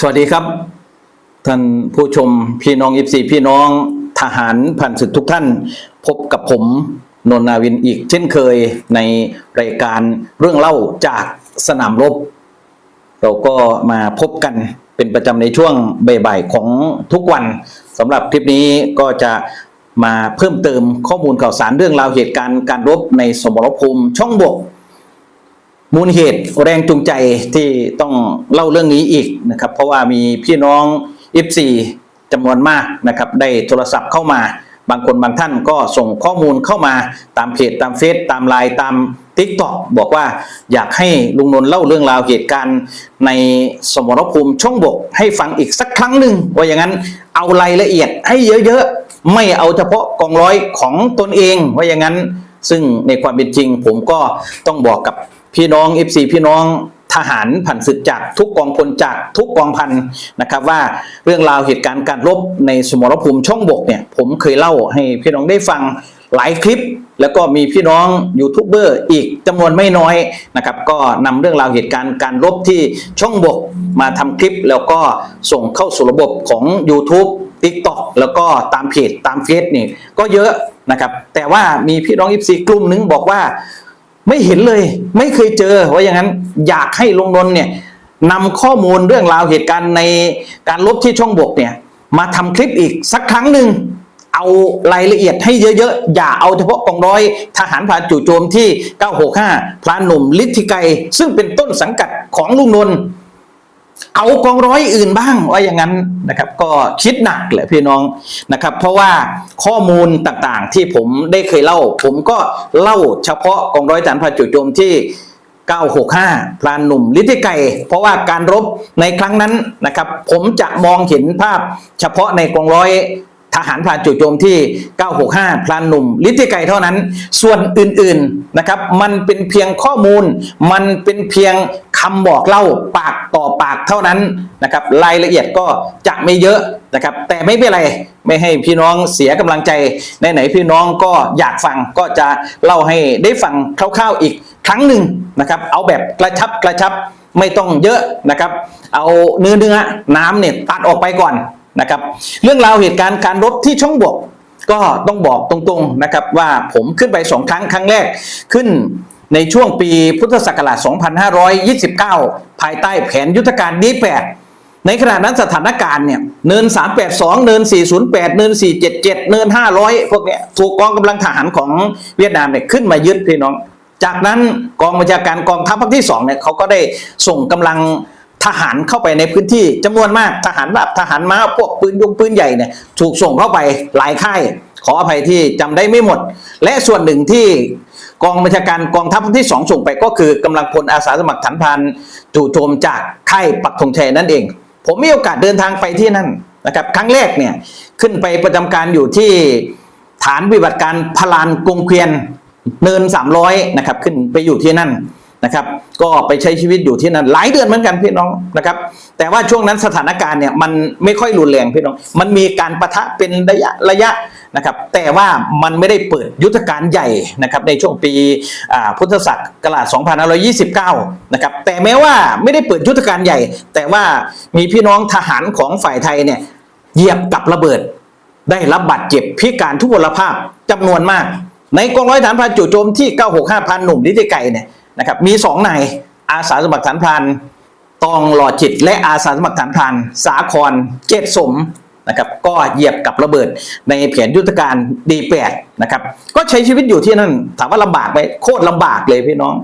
สวัสดีครับ ท่านผู้ชมพี่น้องอิฟซีพี่น้องทหารผ่านศึกทุกท่าน พบกับผมนนนาวินอีกเช่นเคยในรายการเรื่องเล่าจากสนามรบ เราก็มาพบกันเป็นประจำในช่วงบ่ายๆของทุกวันสำหรับคลิปนี้ก็จะมาเพิ่มเติมข้อมูลข่าวสารเรื่องราวเหตุการณ์การรบในสมรภูมิช่องบก มูลเหตุแรงจูงใจที่ต้องเล่าเรื่องนี้อีกนะครับ เพราะว่ามีพี่น้องอิฟซีจำนวนมากนะครับ ได้โทรศัพท์เข้ามา บางคนบางท่านก็ส่งข้อมูลเข้ามาตามเพจตามเฟซตามไลน์ตามทิกตอกบอกว่าอยากให้ลุงนนท์เล่าเรื่องราวเหตุการณ์ในสมรภูมิช่องบก ให้ฟังอีกสักครั้งหนึ่งว่าอย่างนั้นเอารายละเอียดให้เยอะๆ ไม่เอาเฉพาะกองร้อยของตนเองว่าอย่างนั้น ซึ่งในความเป็นจริงผมก็ต้องบอกกับ พี่น้อง FC พี่น้องทหารผ่านศึกจากทุกกองพลจากทุกกองพันนะครับว่าเรื่องราวเหตุการณ์การรบในสมรภูมิช่องบกเนี่ยผมเคยเล่าให้พี่น้องได้ฟังหลายคลิป แล้วก็มีพี่น้องยูทูบเบอร์อีกจำนวนไม่น้อยนะครับก็นำเรื่องราวเหตุการณ์การรบที่ช่องบกมาทำคลิป แล้วก็ส่งเข้าสู่ระบบของ YouTube TikTok แล้วก็ตามเพจตามเฟซนี่ก็เยอะนะครับแต่ว่ามีพี่น้องอิฟซีกลุ่มหนึงบอกว่า ไม่เห็นเลย ไม่เคยเจอว่าอย่างนั้นอยากให้ลุงนนท์เนี่ยนำข้อมูลเรื่องราวเหตุการณ์ในการลบที่ช่องบกเนี่ย มาทำคลิปอีกสักครั้งหนึ่งเอารายละเอียดให้เยอะๆ อย่าเอาเฉพาะกองร้อย ทหารผ่านจู่โจมที่ 965พลานหนุ่มลิทธิไกรซึ่งเป็นต้นสังกัดของลุงนนท์ เอากองร้อยอื่นบ้างว่าอย่างนั้นนะครับ ก็คิดหนักแหละพี่น้องนะครับ เพราะว่าข้อมูลต่างๆที่ผมได้เคยเล่า ผมก็เล่าเฉพาะกองร้อยฐานพระจุโจมที่ 965พลานหนุ่มลิทิไกเพราะว่าการรบในครั้งนั้นนะครับ ผมจะมองเห็นภาพเฉพาะในกองร้อย ทหารพรานจู่โจมที่ 965 พลานหนุ่ม ลิทธิไกรเท่านั้น ส่วนอื่นๆนะครับ มันเป็นเพียงข้อมูล มันเป็นเพียงคำบอกเล่าปากต่อปากเท่านั้นนะครับ รายละเอียดก็จะไม่เยอะนะครับ แต่ไม่เป็นไร ไม่ให้พี่น้องเสียกำลังใจ ไหนๆพี่น้องก็อยากฟังก็จะเล่าให้ได้ฟังคร่าวๆอีกครั้งหนึ่งนะครับ เอาแบบกระชับกระชับไม่ต้องเยอะนะครับ เอาเนื้อเนื้อน้ำเนี่ยตัดออกไปก่อน นะครับ เรื่องราวเหตุการณ์การรบที่ช่องบกก็ต้องบอกตรงๆนะครับว่าผมขึ้นไปสองครั้งครั้งแรกขึ้นในช่วงปีพุทธศักราช 2529 ภายใต้แผนยุทธการดีแปดในขณะนั้นสถานการณ์เนี่ยเนิน 382 เนิน 408 เนิน 477 เนิน 500 พวกเนี้ยถูกกองกำลังทหารของเวียดนามเนี่ยขึ้นมายึดพี่น้อง จากนั้นกองบัญชาการกองทัพภาคที่สองเนี่ยเขาก็ได้ส่งกำลัง ทหารเข้าไปในพื้นที่จำนวนมากทหารแบบทหารม้าพวกปืนยงปืนใหญ่เนี่ยถูกส่งเข้าไปหลายค่าย ขออภัยที่จำได้ไม่หมด และส่วนหนึ่งที่กองบัญชาการกองทัพที่สองส่งไปก็คือกำลังพลอาสาสมัครฐานพรานจู่โจมจากค่ายปักธงชัยนั่นเอง ผมมีโอกาสเดินทางไปที่นั่นนะครับครั้งแรกเนี่ยขึ้นไปประจำการอยู่ที่ฐานปฏิบัติการพลานกรุงเกวียนเนิน 300นะครับขึ้นไปอยู่ที่นั่น นะครับ ก็ไปใช้ชีวิตอยู่ที่นั่นหลายเดือนเหมือนกันพี่น้องนะครับ แต่ว่าช่วงนั้นสถานการณ์เนี่ยมันไม่ค่อยรุนแรงพี่น้อง มันมีการประทะเป็นระยะระยะนะครับ แต่ว่ามันไม่ได้เปิดยุทธการใหญ่นะครับในช่วงปีพุทธศักราช2529 นะครับ แต่แม้ว่าไม่ได้เปิดยุทธการใหญ่ แต่ว่ามีพี่น้องทหารของฝ่ายไทยเนี่ยเหยียบกับระเบิด ได้รับบาดเจ็บพิการทุพพลภาพจำนวนมาก ในกองร้อยฐานพรานจู่โจมที่ 965พันหนุ่มลิทธิไก่เนี่ย นะครับมีสองนายอาสาสมัครฐานพรานตองหล่อจิต และอาสาสมัครฐานพรานสาครเกตสมนะครับก็เหยียบกับระเบิดในแผนยุทธการดีแปดนะครับก็ใช้ชีวิตอยู่ที่นั่นถามว่าลำบากไหมโคตรลำบากเลยพี่น้อง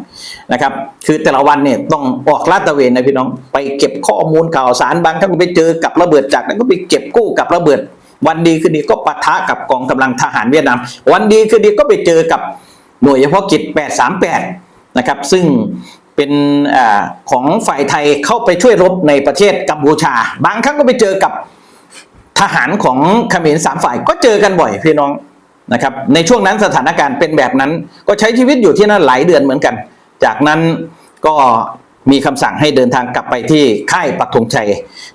นะครับคือแต่ละวันเนี่ยต้องออกลาดตระเวนนะพี่น้อง ไปเก็บข้อมูลข่าวสารบางครั้งไปเจอกับระเบิดจากนั้นก็ไปเก็บกู้กับระเบิด วันดีคืนดีก็ปะทะกับกองกำลังทหารเวียดนาม วันดีคืนดีก็ไปเจอกับหน่วยเฉพาะกิจ 838 นะครับ ซึ่งเป็นอของฝ่ายไทยเข้าไปช่วยรบในประเทศกัมพูชา บางครั้งก็ไปเจอกับทหารของเขมรสามฝ่ายก็เจอกันบ่อยพี่น้องนะครับ ในช่วงนั้นสถานการณ์เป็นแบบนั้น ก็ใช้ชีวิตอยู่ที่นั่นหลายเดือนเหมือนกัน จากนั้นก็มีคำสั่งให้เดินทางกลับไปที่ค่ายปักธงชัย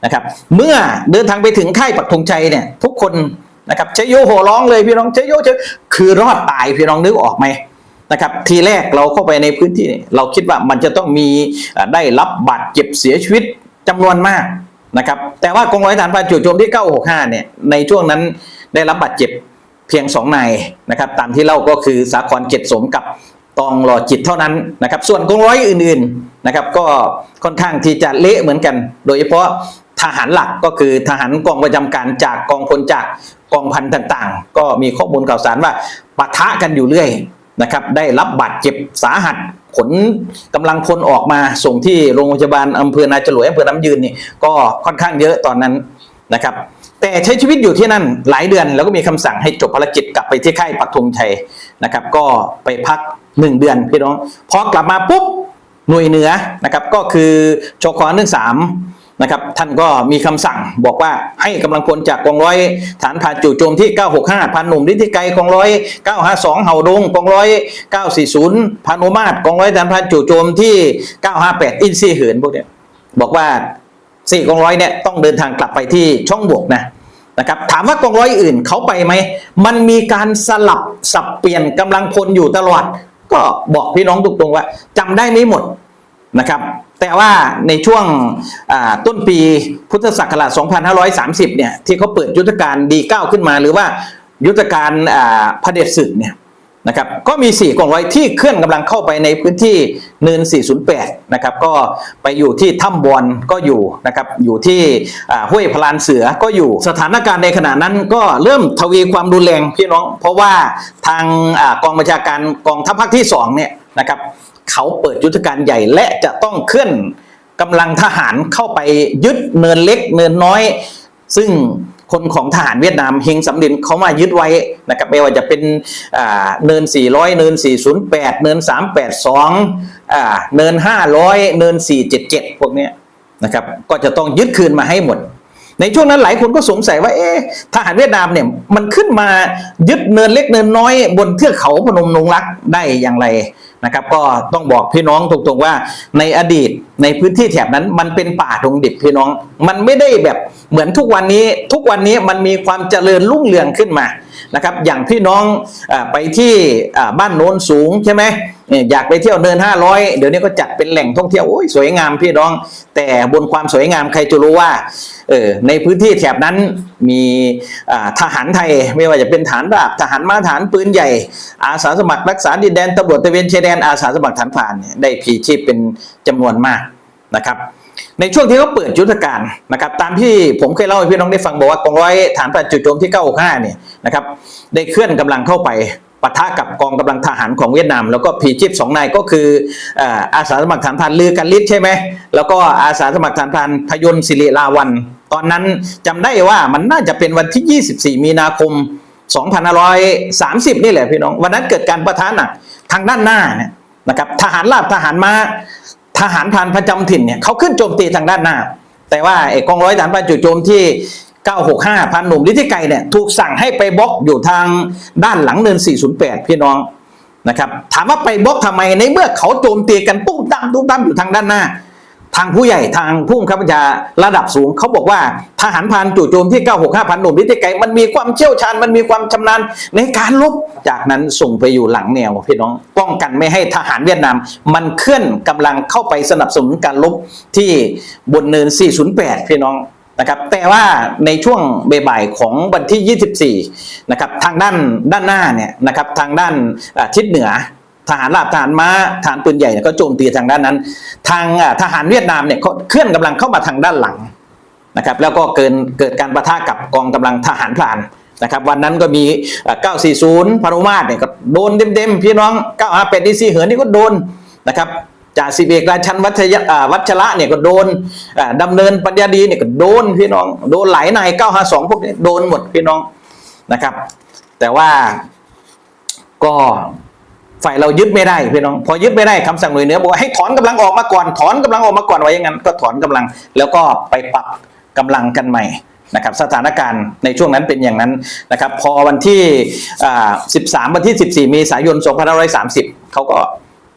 นะครับ เมื่อเดินทางไปถึงค่ายปักธงชัยเนี่ยทุกคนนะครับเชยโยโห่ร้องเลยพี่น้องเชยโยชยคือรอดตายพี่น้องนึกออกไหม นะครับทีแรกเราเข้าไปในพื้นที่ เราคิดว่ามันจะต้องมีได้รับบาดเจ็บเสียชีวิตจำนวนมากนะครับแต่ว่ากองร้อยฐานพรานจู่โจมที่ 965 เนี่ยในช่วงนั้นได้รับบาดเจ็บเพียงสองนายนะครับตามที่เล่าก็คือสาครเกตสมกับตองหล่อจิตเท่านั้นนะครับส่วนกองร้อยอื่นๆนะครับก็ค่อนข้างที่จะเละเหมือนกัน โดยเฉพาะทหารหลักก็คือทหารกองประจำการจากกองพลจากกองพันต่างๆ ก็มีข้อมูลข่าวสารว่าปะทะกันอยู่เรื่อย นะครับได้รับบาดเจ็บสาหัสขนกำลังพลออกมาส่งที่โรงพยาบาลอำเภอนาจรวยอำเภอน้ำยืนนี่ก็ค่อนข้างเยอะตอนนั้นนะครับแต่ใช้ชีวิตอยู่ที่นั่นหลายเดือนแล้วก็มีคำสั่งให้จบภารกิจกลับไปที่ค่ายปักธงชัยนะครับ ก็ไปพักหนึ่งเดือนพี่น้องพอกลับมาปุ๊บหน่วยเหนือนะครับก็คือชคหนึ่งสาม นะครับท่านก็มีคำสั่งบอกว่าให้กำลังพลจากกองร้อยฐานผ่านจู่โจมที่ 965พันหนุ่มฤทธิไกรกองร้อย 952 เห่าดงกองร้อย 940พานุมาตรกองร้อยฐานผ่านจู่โจมที่ 958 อินซีเหินพวกเนี้ยบอกว่าสี่กองร้อยเนี่ยต้องเดินทางกลับไปที่ช่องบวกนะนะครับถามว่ากองร้อยอื่นเขาไปไหมมันมีการสลับสับเปลี่ยนกำลังพลอยู่ตลอด ก็บอกพี่น้องตรงๆว่าจำได้ไม่หมดนะครับ แต่ว่าในช่วงต้นปีพุทธศักราช 2530 เนี่ยที่เขาเปิดยุทธการดีเก้าขึ้นมา หรือว่ายุทธการพระเด็จศึกเนี่ยนะครับก็มี 4กองร้อยที่เคลื่อนกำลังเข้าไปในพื้นที่เนิน 408 นะครับก็ไปอยู่ที่ถ้ำบอนก็อยู่นะครับอยู่ที่ห้วยพลานเสือก็อยู่สถานการณ์ในขณะนั้นก็เริ่มทวีความรุนแรงพี่น้อง เพราะว่าทางอกองบัญชาการกองทัพภาคที่2เนี่ยนะครับ เขาเปิดยุทธการใหญ่และจะต้องเคลื่อนกำลังทหารเข้าไปยึดเนินเล็กเนินน้อย ซึ่งคนของทหารเวียดนามเฮงสำลินเขามายึดไว้นะครับไม่ว่าจะเป็นอ่าเนิน 400 เนิน 408 เนิน 382อ่าเนิน 500 เนิน 477 พวกนี้นะครับก็จะต้องยึดคืนมาให้หมด ในช่วงนั้นหลายคนก็สงสัยว่าเอ๊ะทหารเวียดนามเนี่ยมันขึ้นมายึดเนินเล็กเนินน้อยบนเทือกเขาพนมนงรักได้อย่างไร นะครับ ก็ต้องบอกพี่น้องตรงๆว่าในอดีตในพื้นที่แถบนั้นมันเป็นป่าดงดิบพี่น้อง มันไม่ได้แบบเหมือนทุกวันนี้ทุกวันนี้มันมีความเจริญรุ่งเรืองขึ้นมานะครับอย่างพี่น้องอไปที่บ้านโน้นสูงใช่ไหมอยากไปเที่ยวเนิน 500 เดี๋ยวนี้ก็จัดเป็นแหล่งท่องเที่ยวโอ้ยสวยงามพี่น้อง แต่บนความสวยงามใครจะรู้ว่าเออในพื้นที่แถบนั้นมีทหารไทยไม่ว่าจะเป็นฐานราบทหารมาฐานปืนใหญ่ อาสาสมัครรักษาดินแดนตำรวจตะเวนชายแดนอาสาสมัครฐานผ่านเนี่ยได้พีชีพเป็นจำนวนมากนะครับ ในช่วงที่เขาเปิดยุทธการนะครับ ตามที่ผมเคยเล่าให้พี่น้องได้ฟังบอกว่ากองร้อยฐานปฏิจุดโจมที่ 965 เนี่ยนะครับได้เคลื่อนกำลังเข้าไปปะทะกับกองกำลังทหารของเวียดนาม แล้วก็พีชีพสองนายก็คืออาสาสมัครฐานพรานลือกันลิศใช่ไหมแล้วก็อาสาสมัครฐานพรานพยนศิริลาวัน ตอนนั้นจำได้ว่ามันน่าจะเป็นวันที่ 24 มีนาคม2530 นี่แหละพี่น้อง วันนั้นเกิดการประทะหนัก ทางด้านหน้าเนี่ยนะครับทหารราบทหารมา้าทหารพรานประจำถิ่นเนี่ยเขาขึ้นโจมตีทางด้านหน้า แต่ว่าไอ้กองร้อยฐานพรานจู่โจมที่ 965พันหนุ่มลิทิไกเนี่ยถูกสั่งให้ไปบล็อกอยู่ทางด้านหลังเนิน 408 พี่น้องนะครับถามว่าไปบล็อกทำไมในเมื่อเขาโจมตีกันตุ้มตามตุ้มตามอยู่ทางด้านหน้า ทางผู้ใหญ่ทางผู้บังคับบัญชาระดับสูงเขาบอกว่าทหารพรานจู่โจมที่ 965พันหนุ่มลิทธิไกรมันมีความเชี่ยวชาญมันมีความชำนาญในการลบจากนั้นส่งไปอยู่หลังแนวพี่น้อง ป้องกันไม่ให้ทหารเวียดนาม มันเคลื่อนกำลังเข้าไปสนับสนุนการลบที่บนเนิน 408 พี่น้องนะครับแต่ว่าในช่วงบ่ายของวันที่ 24 นะครับทางด้านด้านหน้าเนี่ยนะครับทางด้านทิศเหนือ ทหารราบทหารม้าทหารปืนใหญ่เนี่ยก็โจมตีทางด้านนั้น ทางทหารเวียดนามเนี่ยเขาเคลื่อนกำลังเข้ามาทางด้านหลังนะครับ แล้วก็เกินเกิดการประทะกับกองกำลังทหารพรานนะครับ วันนั้นก็มี 940 พานุมาตเนี่ยก็โดนเต็มๆพี่น้อง 958ดีซีเหินนี่ก็โดนนะครับจ่าสิบเอกราชันวัชยะอ่าวัชระเนี่ยก็โดนอ่าเนินปัญญาดีเนี่ยก็โดนพี่น้องโดนหลายนาย952พวกนี้โดนหมดพี่น้องนะครับ แต่ว่าก็ ฝ่ายเรายึดไม่ได้พี่น้อง พอยึดไม่ได้คำสั่งหน่วยเหนือบอกว่าให้ถอนกำลังออกมาก่อนถอนกำลังออกมาก่อนไว้อย่างนั้นก็ถอนกำลัง แล้วก็ไปปรับกำลังกันใหม่นะครับสถานการณ์ในช่วงนั้นเป็นอย่างนั้นนะครับ พอวันที่ 13 วันที่ 14 เมษายน 2530 เขาก็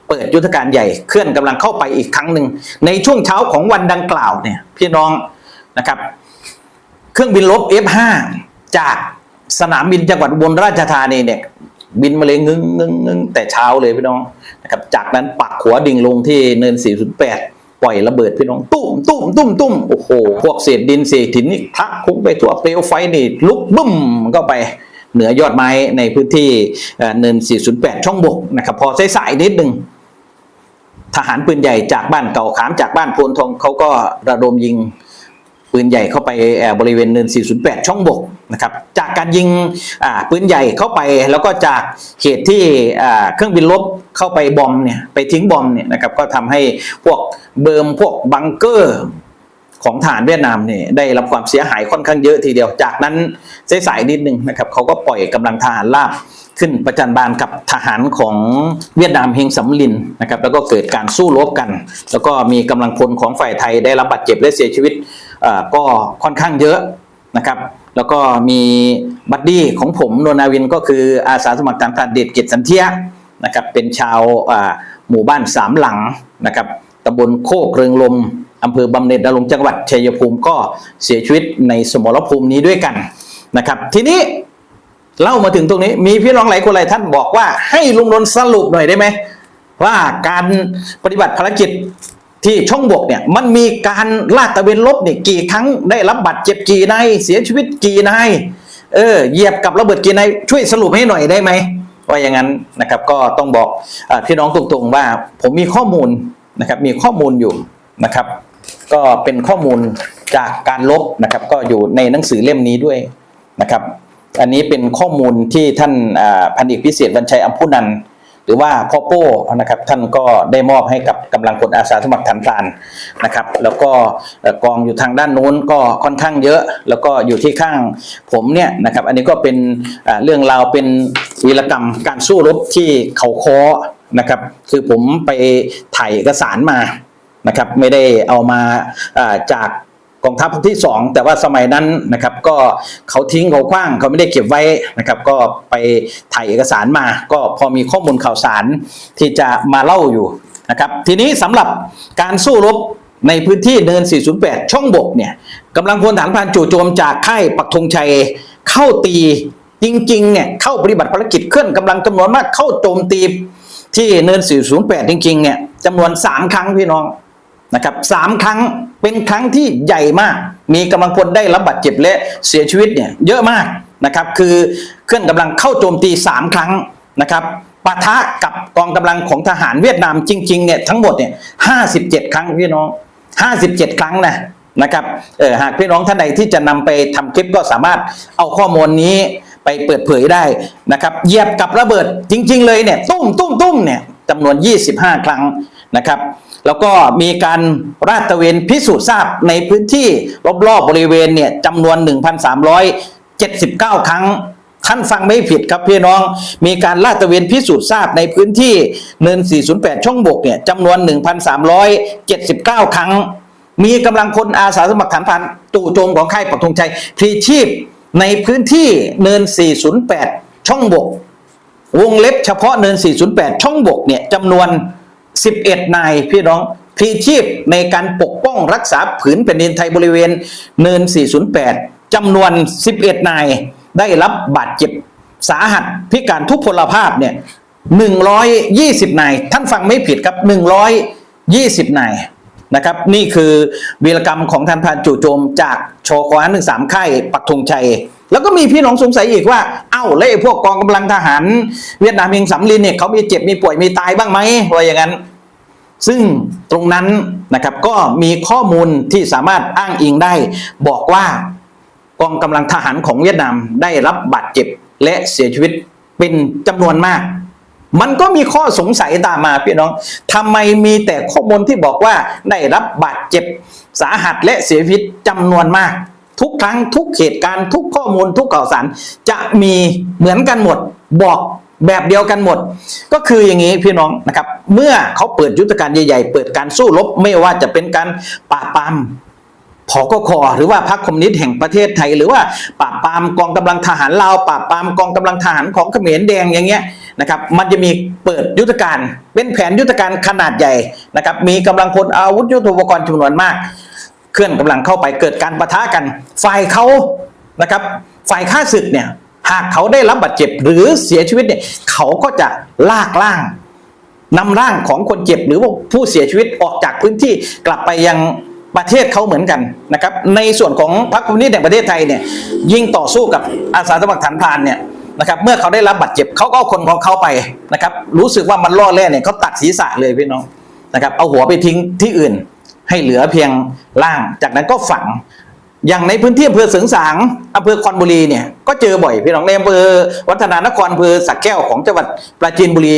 เปิดยุทธการใหญ่เคลื่อนกำลังเข้าไปอีกครั้งหนึ่งในช่วงเช้าของวันดังกล่าวเนี่ยพี่น้องนะครับ เครื่องบินลบ F5 จากสนามบินจังหวัดอุบลราชธานีเนี่ย บินมาเลยงึ้งงึ้งงึ้งแต่เช้าเลยพี่น้องนะครับจากนั้นปักหัวดิ่งลงที่เนิน408ปล่อยระเบิดพี่น้องตุ้มตุ้มตุ้มตุ้มโอ้โหพวกเศษดินเศษหินนี่ทะคุกไปทั่วเปลวไฟนี่ลุกบึ้มเข้าไปเหนือยอดไม้ในพื้นที่เอ่อเนิน 408 ช่องบกนะครับ พอสายๆนิดหนึ่งทหารปืนใหญ่จากบ้านเก่าขามจากบ้านโพนทองเขาก็ระดมยิง ปืนใหญ่เข้าไปบริเวณเนิน 408 ช่องบกนะครับจากการยิงปืนใหญ่เข้าไปแล้วก็จากเหตุที่เครื่องบินลบเข้าไปบอมเนี่ยไปทิ้งบอมเนี่ยนะครับก็ทำให้พวกเบิร์มพวกบังเกอร์ของฐานเวียดนามเนี่ยได้รับความเสียหายค่อนข้างเยอะทีเดียว จากนั้นเสายนิดนึงนะครับเขาก็ปล่อยกำลังทหารราบขึ้นประจันบานกับทหารของเวียดนามเฮงสำลินนะครับแล้วก็เกิดการสู้รบกัน แล้วก็มีกำลังพลของฝ่ายไทยได้รับบาดเจ็บและเสียชีวิต ก็ค่อนข้างเยอะนะครับแล้วก็มีบัดดี้ของผมโนนาวินก็คืออาสาสมัครทหารเดชเกียรติสันเทียนะครับเป็นชาวหมู่บ้านสามหลังนะครับตำบลโคกเริงลมอำเภอบำเหน็จนรงจังหวัดชัยภูมิก็เสียชีวิตในสมรภูมินี้ด้วยกันนะครับทีนี้เล่ามาถึงตรงนี้มีพี่น้องหลายคนหลายท่านบอกว่าให้ลุงนนสรุปหน่อยได้ไหมว่าการปฏิบัติภารกิจ ที่ช่องบกเนี่ยมันมีการลาดตะเวนลบเนี่ยกี่ครั้งได้รับบาดเจ็บกี่นายเสียชีวิตกี่นายเออเหยียบกับระเบิดกี่นายช่วยสรุปให้หน่อยได้ไหมว่าอย่างนั้นนะครับก็ต้องบอกอพี่น้องตรงๆว่าผมมีข้อมูลนะครับมีข้อมูลอยู่นะครับ ก็เป็นข้อมูลจากการลบนะครับ ก็อยู่ในหนังสือเล่มนี้ด้วยนะครับ อันนี้เป็นข้อมูลที่ท่านพันเอกพิเศษบรรชัยอัมพุนันท หรือว่าพ่อโป้นะครับท่านก็ได้มอบให้กับกำลังพลอาสาสมัครฐานพรานนะครับ แล้วก็กองอยู่ทางด้านโน้นก็ค่อนข้างเยอะ แล้วก็อยู่ที่ข้างผมเนี่ยนะครับ อันนี้ก็เป็นเรื่องราวเป็นวีรกรรมการสู้รบที่เขาคอนะครับ คือผมไปถ่ายเอกสารมานะครับ ไม่ได้เอามาจาก องทัพภาคที่สองแต่ว่าสมัยนั้นนะครับก็เขาทิ้งเขาคว้างเขาไม่ได้เก็บไว้นะครับก็ไปถ่ายเอกสารมา ก็พอมีข้อมูลข่าวสารที่จะมาเล่าอยู่นะครับทีนี้สำหรับการสู้รบในพื้นที่เนิน 408 ช่องบกเนี่ยกำลังพลฐานพรานจู่โจมจากค่ายปักธงชัยเข้าตีจริงๆเนี่ยเข้าปฏิบัติภารกิจเคลื่อนกำลังจำนวนมากเข้าโจมตีที่เนิน 408 จริงๆเนี่ยจำนวน 3 ครั้งพี่น้อง นะครับสามครั้งเป็นครั้งที่ใหญ่มาก มีกำลังพลได้รับบาดเจ็บและเสียชีวิตเนี่ยเยอะมากนะครับคือเคลื่อนกำลังเข้าโจมตี 3 ครั้งนะครับปะทะกับกองกำลังของทหารเวียดนามจริงๆเนี่ยทั้งหมดเนี่ย57ครั้งพี่น้อง57 ครั้งนะนะครับเออหากพี่น้องท่านใดที่จะนำไปทำคลิปก็สามารถเอาข้อมูลนี้ไปเปิดเผยได้นะครับเหยียบกับระเบิดจริง ๆ เลยเนี่ยตุ้มตุ้มตุ้มเนี่ยจำนวน 25 ครั้ง นะครับ แล้วก็มีการราดตระเวนพิสูจน์ทราบในพื้นที่รอบๆบริเวณเนี่ยจำนวน 1,379 ครั้งท่านฟังไม่ผิดครับพี่น้อง มีการลาดตระเวนพิสูจน์ทราบในพื้นที่เนิน 408 ช่องบกเนี่ยจำนวน 1,379 ครั้ง มีกำลังพลอาสาสมัครฐานพรานจู่โจมของค่ายปักธงชัยพลีชีพในพื้นที่เนิน 408 ช่องบก วงเล็บเฉพาะเนิน 408 ช่องบกเนี่ยจำนวน 11 นายพี่น้องพีชีพในการปกป้องรักษาผืนแผ่นดินไทยบริเวณเนิน 408 จำนวน 11 นายได้รับบาดเจ็บสาหัสพิการทุพพลภาพเนี่ย 120 นาย ท่านฟังไม่ผิดครับ 120 นายนะครับ นี่คือวีรกรรมของท่านพรานจู่โจมจากชคหนึ่งสามค่ายปักธงชัย แล้วก็มีพี่น้องสงสัยอีกว่า เอ้าแล้วไอ้พวกกองกำลังทหาร เวียดนามเองสำลินเนี่ยเขามีเจ็บมีป่วยมีตายบ้างไหมว่าอย่างนั้น ซึ่งตรงนั้นนะครับก็มีข้อมูลที่สามารถอ้างอิงได้ บอกว่ากองกำลังทหารของเวียดนามได้รับบาดเจ็บและเสียชีวิตเป็นจำนวนมาก มันก็มีข้อสงสัยตามมาพี่น้องทำไมมีแต่ข้อมูลที่บอกว่าได้รับบาดเจ็บสาหัสและเสียชีวิตจำนวนมาก ทุกครั้งทุกเหตุการณ์ทุกข้อมูลทุกข่าวสารจะมีเหมือนกันหมด บอกแบบเดียวกันหมด ก็คืออย่างนี้พี่น้องนะครับ เมื่อเขาเปิดยุทธการใหญ่ๆ เปิดการสู้รบไม่ว่าจะเป็นการปราบปรามพกคอหรือว่าพรรคคอมมิวนิสต์แห่งประเทศไทย หรือว่าปราบปรามกองกำลังทหารลาวปราบปรามกองกำลังทหารของเขมรแดงอย่างเงี้ยนะครับมันจะมีเปิดยุทธการ เป็นแผนยุทธการขนาดใหญ่นะครับมีกำลังพลอาวุธยุทโธปกรณ์จำนวนมาก เคลื่อนกำลังเข้าไปเกิดการประทะกัน ฝ่ายเขานะครับ ฝ่ายข้าศึกเนี่ยหากเขาได้รับบาดเจ็บหรือเสียชีวิตเนี่ยเขาก็จะลากล่างนำร่างของคนเจ็บหรือว่าผู้เสียชีวิตออกจากพื้นที่กลับไปยังประเทศเขาเหมือนกันนะครับ ในส่วนของพรรคคอมมิวนิสต์แห่งประเทศไทยเนี่ยยิ่งต่อสู้กับอาสาสมัครฐานพานเนี่ยนะครับ เมื่อเขาได้รับบาดเจ็บเขาก็เอาคนของเขาไปนะครับ รู้สึกว่ามันล่อแร่เนี่ยเขาตัดศีรษะเลยพี่น้องนะครับ เอาหัวไปทิ้งที่อื่น ให้เหลือเพียงร่าง จากนั้นก็ฝัง อย่างในพื้นที่อำเภอเสริงสางอำเภอคอนบุรีเนี่ยก็เจอบ่อยพี่น้องในอำเภอวัฒนานครอำเภอสักแก้วของจังหวัดปราจีนบุรี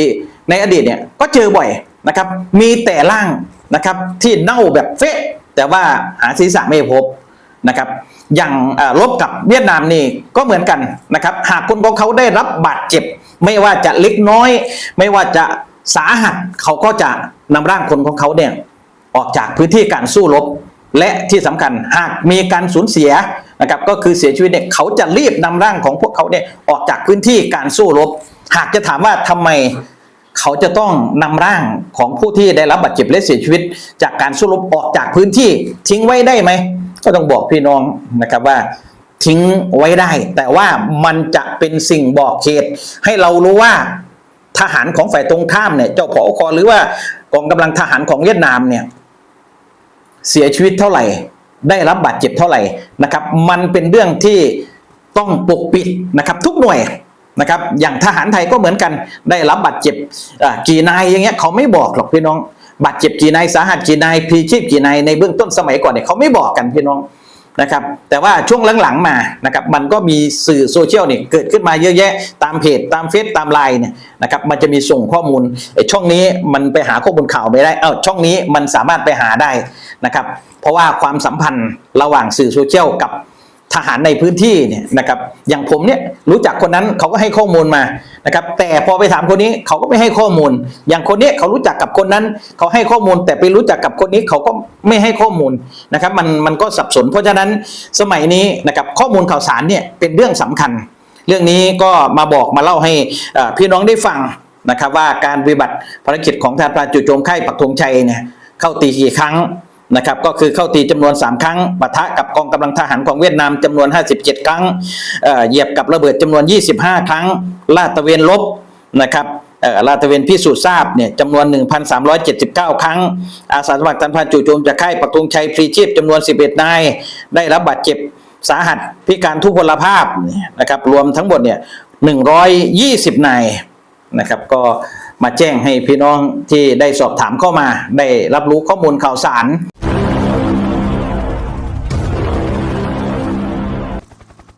ในอดีตเนี่ยก็เจอบ่อยนะครับ มีแต่ร่างนะครับที่เน่าแบบเฟะแต่ว่าหาศีรษะไม่พบนะครับ อย่างเอ่อรบกับเวียดนามนี่ก็เหมือนกันนะครับ หากคนของเขาได้รับบาดเจ็บ ไม่ว่าจะเล็กน้อย ไม่ว่าจะสาหัสเขาก็จะนำร่างคนของเขาเนี่ย ออกจากพื้นที่การสู้รบ และที่สำคัญหากมีการสูญเสียนะครับก็คือเสียชีวิตเนี่ยเขาจะรีบนำร่างของพวกเขาเนี่ยออกจากพื้นที่การสู้รบ หากจะถามว่าทำไมเขาจะต้องนำร่างของผู้ที่ได้รับบาดเจ็บและเสียชีวิต จากการสู้รบออกจากพื้นที่ทิ้งไว้ได้ไหมก็ต้องบอกพี่น้องนะครับว่าทิ้งไว้ได้ แต่ว่ามันจะเป็นสิ่งบอกเหตุให้เรารู้ว่าทหารของฝ่ายตรงข้ามเนี่ยเจ้าผอคหรือว่ากองกำลังทหารของเวียดนามเนี่ย เสียชีวิตเท่าไหร่ ได้รับบาดเจ็บเท่าไหร่นะครับ มันเป็นเรื่องที่ต้องปกปิดนะครับ ทุกหน่วยนะครับอย่างทหารไทยก็เหมือนกันได้รับบาดเจ็บกี่นายอย่างเงี้ยเขาไม่บอกหรอกพี่น้องบาดเจ็บกี่นายสาหัสกี่นายพีชีพกี่นายในเบื้องต้นสมัยก่อนเนี่ยเขาไม่บอกกันพี่น้อง นะครับแต่ว่าช่วงหลังๆมานะครับมันก็มีสื่อโซเชียลเนี่ยเกิดขึ้นมาเยอะแยะตามเพจตามเฟซตามไลน์เนี่ยนะครับมันจะมีส่งข้อมูลช่องนี้มันไปหาข้อมูลข่าวไม่ได้เออช่องนี้มันสามารถไปหาได้นะครับเพราะว่าความสัมพันธ์ระหว่างสื่อโซเชียลกับ ทหารในพื้นที่เนี่ยนะครับ อย่างผมเนี่ยรู้จักคนนั้นเขาก็ให้ข้อมูลมานะครับ แต่พอไปถามคนนี้เขาก็ไม่ให้ข้อมูล อย่างคนเนี้ยเขารู้จักกับคนนั้น เขาให้ข้อมูล แต่ไปรู้จักกับคนนี้เขาก็ไม่ให้ข้อมูลนะครับ มันมันก็สับสน เพราะฉะนั้นสมัยนี้นะครับข้อมูลข่าวสารเนี่ยเป็นเรื่องสำคัญ เรื่องนี้ก็มาบอกมาเล่าให้พี่น้องได้ฟังนะครับว่าการปฏิบัติภารกิจของทหารพรานจู่โจมค่ายปักธงชัยเนี่ยเข้าตีกี่ครั้ง นะครับก็คือเข้าตีจำนวน 3 ครั้งปะทะกับกองกำลังทหารของเวียดนามจำนวน 57 ครั้งเเหยียบกับระเบิดจำนวน 25 ครั้ง ลาดตะเวนลบนะครับเอ่อลาดตะเวนพิสูจน์ทราบเนี่ยจำนวน 1,379 ครั้ง อาสาสมัครทหารพรานจู่โจมจากค่ายปักธงชัยพลีชีพจำนวน 11 นาย ได้รับบาดเจ็บสาหัสพิการทุพพลภาพนนะครับรวมทั้งหมดเนี่ย 120 นายนะครับก็มาแจ้งให้พี่น้องที่ได้สอบถามเข้ามา ได้รับรู้ข้อมูลข่าวสาร